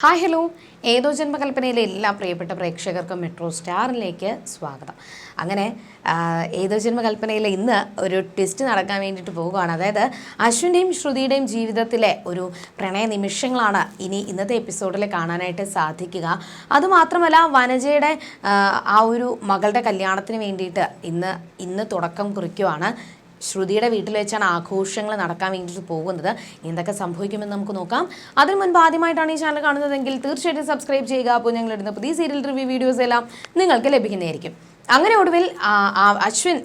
Hi hello ഏതോ ജന്മകൽപ്പനയിലെ എല്ലാ പ്രിയപ്പെട്ട പ്രേക്ഷകർക്കും മെട്രോ സ്റ്റാറിലേക്ക് സ്വാഗതം. അങ്ങനെ ഏതോ ജന്മകൽപ്പനയിൽ ഇന്ന് ഒരു ട്വിസ്റ്റ് നടക്കാൻ വേണ്ടിയിട്ട് പോവുകയാണ്. അതായത് അശ്വിന്റെയും ശ്രുതിയുടെയും ജീവിതത്തിലെ ഒരു പ്രണയ നിമിഷങ്ങളാണ് ഇനി ഇന്നത്തെ എപ്പിസോഡിൽ കാണാനായിട്ട് സാധിക്കുക. അതുമാത്രമല്ല വനജയുടെ ആ, ഒരു മകളുടെ കല്യാണത്തിന് വേണ്ടിയിട്ട് ഇന്ന് ഇന്ന് തുടക്കം കുറിക്കുവാണ് ശ്രുതിയുടെ വീട്ടിൽ വെച്ചാണ് ആഘോഷങ്ങൾ നടക്കാൻ വേണ്ടിയിട്ട് പോകുന്നത്. എന്തൊക്കെ സംഭവിക്കുമെന്ന് നമുക്ക് നോക്കാം. അതിന് മുൻപ് ആദ്യമായിട്ടാണ് ഈ ചാനൽ കാണുന്നതെങ്കിൽ തീർച്ചയായിട്ടും സബ്സ്ക്രൈബ് ചെയ്യുക. അപ്പോൾ ഞങ്ങൾ ഇടുന്ന പുതിയ സീരിയൽ റിവ്യൂ വീഡിയോസ് എല്ലാം നിങ്ങൾക്ക് ലഭിക്കുന്നതായിരിക്കും. അങ്ങനെ ഒടുവിൽ അശ്വിൻ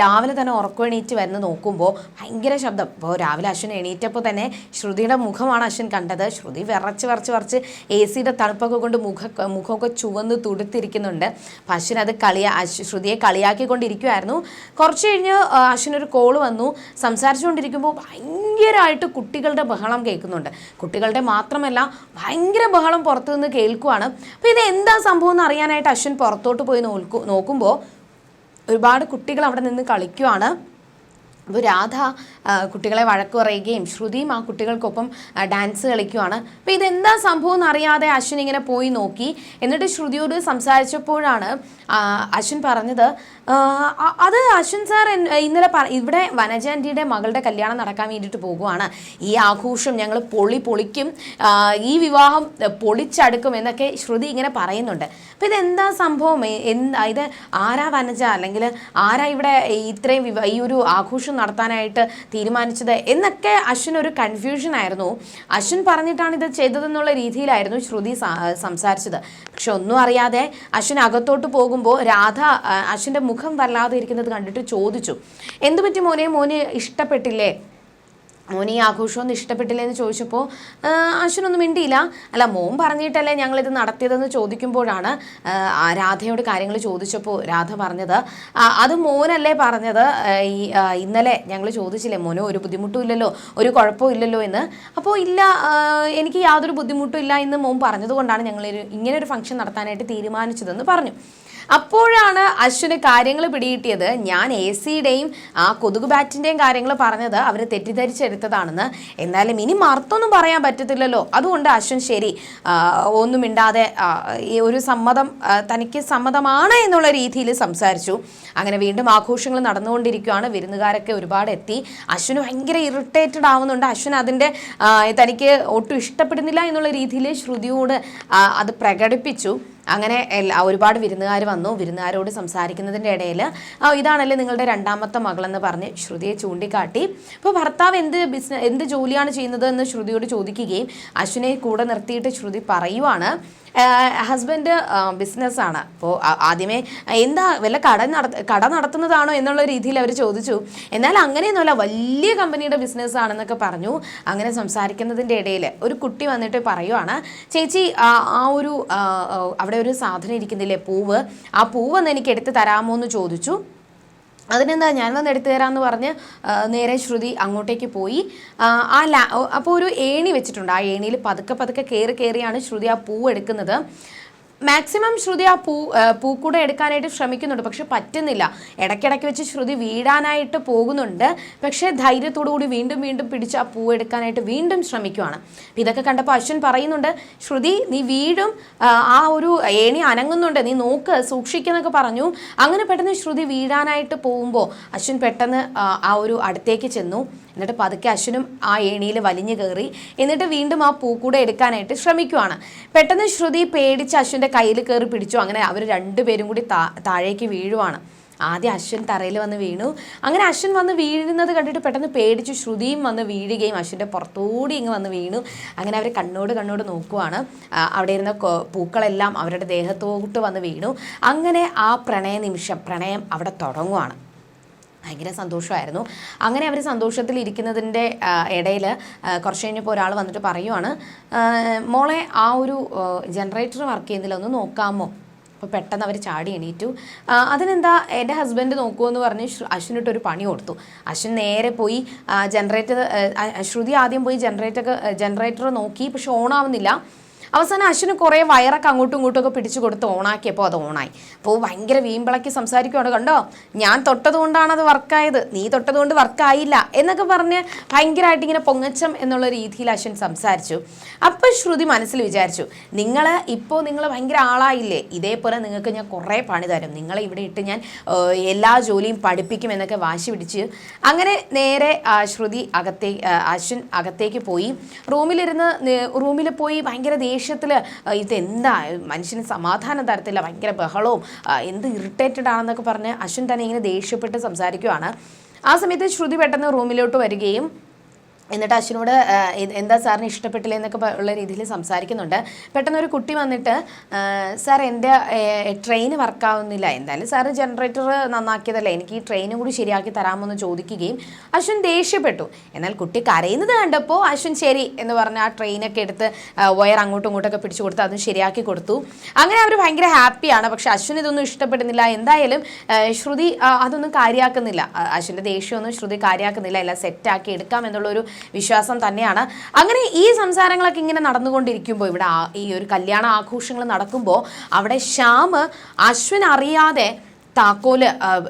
രാവിലെ തന്നെ ഉറക്കമെണീറ്റ് വരുന്ന നോക്കുമ്പോൾ ഭയങ്കര ശബ്ദം. ഇപ്പോൾ രാവിലെ അശ്വിൻ എണീറ്റപ്പോൾ തന്നെ ശ്രുതിയുടെ മുഖമാണ് അശ്വിൻ കണ്ടത്. ശ്രുതി വിറച്ച് വിറച്ച് വിറച്ച് എ സിയുടെ തണുപ്പൊക്കെ കൊണ്ട് മുഖ മുഖമൊക്കെ ചുവന്ന് തുടുത്തിരിക്കുന്നുണ്ട്. അപ്പം അശ്വിൻ അത് കളിയാ ശ്രുതിയെ കളിയാക്കിക്കൊണ്ടിരിക്കുമായിരുന്നു കുറച്ച് കഴിഞ്ഞ് അശ്വനൊരു കോൾ കോൾ വന്നു. സംസാരിച്ചുകൊണ്ടിരിക്കുമ്പോൾ ഭയങ്കരമായിട്ട് കുട്ടികളുടെ ബഹളം കേൾക്കുന്നുണ്ട്. കുട്ടികളുടെ മാത്രമല്ല ഭയങ്കര ബഹളം പുറത്തു നിന്ന് കേൾക്കുവാണ്. അപ്പോൾ ഇത് എന്താ സംഭവം എന്ന് അറിയാനായിട്ട് അശ്വിൻ പുറത്തോട്ട് പോയി നോക്കു നോക്കുമ്പോൾ ഒരുപാട് കുട്ടികൾ അവിടെ നിന്ന് കളിക്കുവാണ്. അപ്പോൾ രാധ കുട്ടികളെ വഴക്ക് പറയുകയും ശ്രുതിയും ആ കുട്ടികൾക്കൊപ്പം ഡാൻസ് കളിക്കുവാണ്. അപ്പോൾ ഇതെന്താ സംഭവം എന്നറിയാതെ അശ്വിൻ ഇങ്ങനെ പോയി നോക്കി. എന്നിട്ട് ശ്രുതിയോട് സംസാരിച്ചപ്പോഴാണ് അശ്വിൻ പറഞ്ഞത് അത് അശ്വിൻ സാർ ഇന്നലെ ഇവിടെ വനജാന്റിയുടെ മകളുടെ കല്യാണം നടക്കാൻ വേണ്ടിയിട്ട് പോകുവാണ്. ഈ ആഘോഷം ഞങ്ങൾ പൊളി പൊളിക്കും ഈ വിവാഹം പൊളിച്ചടുക്കും എന്നൊക്കെ ശ്രുതി ഇങ്ങനെ പറയുന്നുണ്ട്. അപ്പോൾ ഇതെന്താ സംഭവം? എന്താ ഇത് ആരാ വനജ? അല്ലെങ്കിൽ ആരാ ഇവിടെ ഇത്രയും ഈ ഒരു ആഘോഷം നടത്താനായിട്ട് തീരുമാനിച്ചത്. എന്നൊക്കെ അശ്വിൻ ഒരു കൺഫ്യൂഷൻ ആയിരുന്നു. അശ്വിൻ പറഞ്ഞിട്ടാണ് ഇത് ചെയ്തതെന്നുള്ള രീതിയിലായിരുന്നു ശ്രുതി സംസാരിച്ചത്. പക്ഷെ ഒന്നും അറിയാതെ അശ്വിൻ അകത്തോട്ട് പോകുമ്പോൾ രാധ അശ്വിന്റെ മുഖം വല്ലാതെ ഇരിക്കുന്നത് കണ്ടിട്ട് ചോദിച്ചു. എന്തു പറ്റി മോനെ? മോന് ഇഷ്ടപ്പെട്ടില്ലേ? മോന് ഈ ആഘോഷമൊന്നും ഇഷ്ടപ്പെട്ടില്ല എന്ന് ചോദിച്ചപ്പോൾ അശ്വനൊന്നും മിണ്ടിയില്ല. അല്ല മോൻ പറഞ്ഞിട്ടല്ലേ ഞങ്ങളിത് നടത്തിയതെന്ന് ചോദിക്കുമ്പോഴാണ് രാധയോട് കാര്യങ്ങൾ ചോദിച്ചപ്പോൾ രാധ പറഞ്ഞത്. അത് മോനല്ലേ പറഞ്ഞത്? ഈ ഇന്നലെ ഞങ്ങൾ ചോദിച്ചില്ലേ മോനോ ഒരു ബുദ്ധിമുട്ടും ഇല്ലല്ലോ ഒരു കുഴപ്പവും ഇല്ലല്ലോ എന്ന്. അപ്പോൾ ഇല്ല എനിക്ക് യാതൊരു ബുദ്ധിമുട്ടും ഇല്ല എന്ന് മോൻ പറഞ്ഞതുകൊണ്ടാണ് ഞങ്ങൾ ഇങ്ങനെ ഒരു ഫംഗ്ഷൻ നടത്താനായിട്ട് തീരുമാനിച്ചതെന്ന് പറഞ്ഞു. അപ്പോഴാണ് അശ്വിന് കാര്യങ്ങൾ പിടികിട്ടിയത്. ഞാൻ എ സിയുടെയും ആ കൊതുക് ബാറ്റിന്റെയും കാര്യങ്ങൾ പറഞ്ഞത് അവർ തെറ്റിദ്ധരിച്ചെടുത്തതാണെന്ന് എന്നാലും ഇനി മറുത്തൊന്നും പറയാൻ പറ്റത്തില്ലല്ലോ. അതുകൊണ്ട് അശ്വിൻ ശരി ഒന്നും ഈ ഒരു സമ്മതം തനിക്ക് സമ്മതമാണ് എന്നുള്ള രീതിയിൽ സംസാരിച്ചു. അങ്ങനെ വീണ്ടും ആഘോഷങ്ങൾ നടന്നുകൊണ്ടിരിക്കുകയാണ്. വിരുന്നുകാരൊക്കെ ഒരുപാട് എത്തി. അശ്വിന് ഭയങ്കര ഇറിറ്റേറ്റഡ് ആവുന്നുണ്ട്. അശ്വിൻ അതിന്റെ തനിക്ക് ഒട്ടും ഇഷ്ടപ്പെടുന്നില്ല എന്നുള്ള രീതിയിൽ ശ്രുതിയോട് അത് പ്രകടിപ്പിച്ചു. അങ്ങനെ ഒരുപാട് വിരുന്നുകാർ വന്നു. വിരുന്നുകാരോട് സംസാരിക്കുന്നതിന്റെ ഇടയിൽ ഇതാണല്ലേ നിങ്ങളുടെ രണ്ടാമത്തെ മകളെന്ന് പറഞ്ഞ് ശ്രുതിയെ ചൂണ്ടിക്കാട്ടി. അപ്പോൾ ഭർത്താവ് എന്ത് ബിസിനസ് എന്ത് ജോലിയാണ് ചെയ്യുന്നത് എന്ന് ശ്രുതിയോട് ചോദിക്കുകയും അശ്വിനെ കൂടെ നിർത്തിയിട്ട് ശ്രുതി പറയുവാണ്. ഹസ്ബൻഡ് ബിസിനസ്സാണ് അപ്പോൾ ആദ്യമേ എന്താ വല്ല കട കട നടത്തുന്നതാണോ എന്നുള്ള രീതിയിൽ അവർ ചോദിച്ചു. എന്നാൽ അങ്ങനെയൊന്നുമല്ല വലിയ കമ്പനിയുടെ ബിസിനസ് ആണെന്നൊക്കെ പറഞ്ഞു. അങ്ങനെ സംസാരിക്കുന്നതിന്റെ ഇടയിൽ ഒരു കുട്ടി വന്നിട്ട് പറയുവാണ് ചേച്ചി ആ ഒരു അവിടെ ഒരു സാധനം ഇരിക്കുന്നില്ലേ പൂവ്? ആ പൂവ് ഒന്ന് എനിക്ക് എടുത്ത് തരാമോ എന്ന് ചോദിച്ചു. അതിനെന്താ ഞാൻ വന്ന് എടുത്തു തരാമെന്ന് പറഞ്ഞ് നേരെ ശ്രുതി അങ്ങോട്ടേക്ക് പോയി. ആ, ലാ അപ്പോൾ ഒരു ഏണി വെച്ചിട്ടുണ്ട്. ആ ഏണിയിൽ പതുക്കെ പതുക്കെ കയറി കയറിയാണ് ശ്രുതി ആ പൂ എടുക്കുന്നത്. മാക്സിമം ശ്രുതി ആ പൂ പൂക്കൂടെ എടുക്കാനായിട്ട് ശ്രമിക്കുന്നുണ്ട്. പക്ഷെ പറ്റുന്നില്ല. ഇടയ്ക്കിടയ്ക്ക് വെച്ച് ശ്രുതി വീഴാനായിട്ട് പോകുന്നുണ്ട്. പക്ഷേ കൂടി വീണ്ടും വീണ്ടും പിടിച്ച് ആ പൂ എടുക്കാനായിട്ട് വീണ്ടും ശ്രമിക്കുവാണ്. അപ്പം ഇതൊക്കെ കണ്ടപ്പോൾ അശ്വൻ പറയുന്നുണ്ട് ശ്രുതി നീ വീഴും. ആ, ഒരു ഏണി അനങ്ങുന്നുണ്ട്. നീ നോക്ക് സൂക്ഷിക്കുന്നൊക്കെ പറഞ്ഞു. അങ്ങനെ പെട്ടെന്ന് ശ്രുതി വീഴാനായിട്ട് പോകുമ്പോൾ അശ്വിൻ പെട്ടെന്ന് ആ ഒരു അടുത്തേക്ക് ചെന്നു. എന്നിട്ട് പതുക്കെ അശ്വിനും ആ ഏണിയിൽ വലിഞ്ഞു കയറി എന്നിട്ട് വീണ്ടും ആ പൂക്കൂടെ എടുക്കാനായിട്ട് ശ്രമിക്കുവാണ്. പെട്ടെന്ന് ശ്രുതി പേടിച്ച് അശ്വിന്റെ കയ്യിൽ കയറി പിടിച്ചു. അങ്ങനെ അവർ രണ്ടുപേരും കൂടി താഴേക്ക് വീഴുവാണ്. ആദ്യം അശ്വിൻ തറയിൽ വന്ന് വീണു. അങ്ങനെ അശ്വിൻ വന്ന് വീഴുന്നത് കണ്ടിട്ട് പെട്ടെന്ന് പേടിച്ച് ശ്രുതിയും വന്ന് വീഴുകയും അശ്വിന്റെ പുറത്തൂടി ഇങ്ങ് വന്ന് വീണു. അങ്ങനെ അവർ കണ്ണോട് കണ്ണോട് നോക്കുവാണ്. അവിടെ ഇരുന്ന പൂക്കളെല്ലാം അവരുടെ ദേഹത്തോട്ട് വന്ന് വീണു. അങ്ങനെ ആ പ്രണയ നിമിഷം പ്രണയം അവിടെ തുടങ്ങുവാണ്. ഭയങ്കര സന്തോഷമായിരുന്നു. അങ്ങനെ അവർ സന്തോഷത്തിൽ ഇരിക്കുന്നതിന്റെ ഇടയിൽ കുറച്ച് കഴിഞ്ഞപ്പോൾ ഒരാൾ വന്നിട്ട് പറയുവാണ് മോളെ ആ ഒരു ജനറേറ്റർ വർക്ക് ചെയ്യുന്നില്ല ഒന്ന് നോക്കാമോ? അപ്പോൾ പെട്ടെന്ന് അവർ ചാടി എണീറ്റു. അതിനെന്താ എന്റെ ഹസ്ബൻഡ് നോക്കുമെന്ന് പറഞ്ഞ് അശ്വിനിട്ടൊരു പണി കൊടുത്തു. അശ്വിൻ നേരെ പോയി ജനറേറ്റർ ശ്രുതി ആദ്യം പോയി ജനറേറ്റർ ജനറേറ്റർ നോക്കി പക്ഷെ ഓണാവുന്നില്ല. അവസാനം അശ്വിന് കുറേ വയറൊക്കെ അങ്ങോട്ടും ഇങ്ങോട്ടും ഒക്കെ പിടിച്ചു കൊടുത്ത് ഓണാക്കിയപ്പോൾ അത് ഓണായി. അപ്പോൾ ഭയങ്കര വീമ്പിളക്കി സംസാരിക്കുകയാണ് കണ്ടോ? ഞാൻ തൊട്ടതുകൊണ്ടാണ് അത് വർക്കായത്. നീ തൊട്ടതുകൊണ്ട് വർക്കായില്ല എന്നൊക്കെ പറഞ്ഞ് ഭയങ്കരമായിട്ട് ഇങ്ങനെ പൊങ്ങച്ചം എന്നുള്ള രീതിയിൽ അശ്വിൻ സംസാരിച്ചു. അപ്പോൾ ശ്രുതി മനസ്സിൽ വിചാരിച്ചു നിങ്ങൾ ഇപ്പോൾ നിങ്ങൾ ഭയങ്കര ആളായില്ലേ? ഇതേപോലെ നിങ്ങൾക്ക് ഞാൻ കുറേ പണി തരും. നിങ്ങളെ ഇവിടെ ഇട്ട് ഞാൻ എല്ലാ ജോലിയും പഠിപ്പിക്കും എന്നൊക്കെ വാശി പിടിച്ച് അങ്ങനെ നേരെ ശ്രുതി അകത്തേ അശ്വിൻ അകത്തേക്ക് പോയി. റൂമിലിരുന്ന് റൂമിൽ പോയി ഭയങ്കര ദേഷ്യത്തിൽ ഇതെന്താ? മനുഷ്യന് സമാധാനം തരത്തില്ല ഭയങ്കര ബഹളവും എന്ത് ഇറിറ്റേറ്റഡ് ആണെന്നൊക്കെ പറഞ്ഞ് അശ്വിൻ തന്നെ ഇങ്ങനെ ദേഷ്യപ്പെട്ട് സംസാരിക്കുവാണ്. ആ സമയത്ത് ശ്രുതി പെട്ടെന്ന് റൂമിലോട്ട് വരികയും എന്നിട്ട് അശ്വിനോട് എന്താ സാറിന് ഇഷ്ടപ്പെട്ടില്ല എന്നൊക്കെ ഉള്ള രീതിയിൽ സംസാരിക്കുന്നുണ്ട്. പെട്ടെന്ന് ഒരു കുട്ടി വന്നിട്ട് സാർ എന്റെ ട്രെയിൻ വർക്കാവുന്നില്ല എന്തായാലും സാറ് ജനറേറ്റർ നന്നാക്കിയതല്ലേ. എനിക്ക് ഈ ട്രെയിനും കൂടി ശരിയാക്കി തരാമോ എന്ന് ചോദിക്കുകയും അശ്വിൻ ദേഷ്യപ്പെട്ടു. എന്നാൽ കുട്ടി കരയുന്നത് കണ്ടപ്പോൾ അശ്വിൻ ശരി എന്ന് പറഞ്ഞ് ആ ട്രെയിനൊക്കെ എടുത്ത് വയർ അങ്ങോട്ടും ഇങ്ങോട്ടൊക്കെ പിടിച്ചു കൊടുത്ത് അതും ശരിയാക്കി കൊടുത്തു. അങ്ങനെ അവർ ഭയങ്കര ഹാപ്പിയാണ് പക്ഷെ അശ്വിൻ ഇതൊന്നും ഇഷ്ടപ്പെടുന്നില്ല. എന്തായാലും ശ്രുതി അതൊന്നും കാര്യമാക്കുന്നില്ല അശ്വിന്റെ ദേഷ്യമൊന്നും ശ്രുതി കാര്യമാക്കുന്നില്ല എല്ലാം സെറ്റാക്കി എടുക്കാം എന്നുള്ളൊരു വിശ്വാസം തന്നെയാണ്. അങ്ങനെ ഈ സംസാരങ്ങളൊക്കെ ഇങ്ങനെ നടന്നുകൊണ്ടിരിക്കുമ്പോൾ ഇവിടെ ഈ ഒരു കല്യാണ ആഘോഷങ്ങൾ നടക്കുമ്പോൾ അവിടെ ശ്യാം അശ്വിൻ അറിയാതെ താക്കോൽ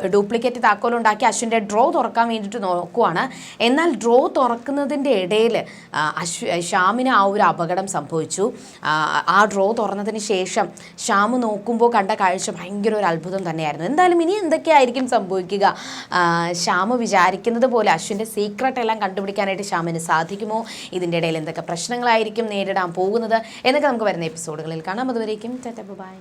ഡ്യൂപ്ലിക്കേറ്റ് താക്കോൽ ഉണ്ടാക്കി അശ്വിന്റെ ഡ്രോ തുറക്കാൻ വേണ്ടിയിട്ട് നോക്കുവാണ്. എന്നാൽ ഡ്രോ തുറക്കുന്നതിന്റെ ഇടയിൽ അശ്വ ശ്യാമിന് ആ ഒരു അപകടം സംഭവിച്ചു. ആ, ഡ്രോ തുറന്നതിന് ശേഷം ശ്യാം നോക്കുമ്പോൾ കണ്ട കാഴ്ച ഭയങ്കര ഒരു അത്ഭുതം തന്നെയായിരുന്നു. എന്തായാലും ഇനി എന്തൊക്കെയായിരിക്കും സംഭവിക്കുക? ശ്യാം വിചാരിക്കുന്നത് പോലെ അശ്വിന്റെ സീക്രട്ട് എല്ലാം കണ്ടുപിടിക്കാനായിട്ട് ശ്യാമിന് സാധിക്കുമോ? ഇതിന്റെ ഇടയിൽ എന്തൊക്കെ പ്രശ്നങ്ങളായിരിക്കും നേരിടാൻ പോകുന്നത്? എന്നൊക്കെ നമുക്ക് വരുന്ന എപ്പിസോഡുകളിൽ കാണാം. അതുവരേക്കും ബൈ.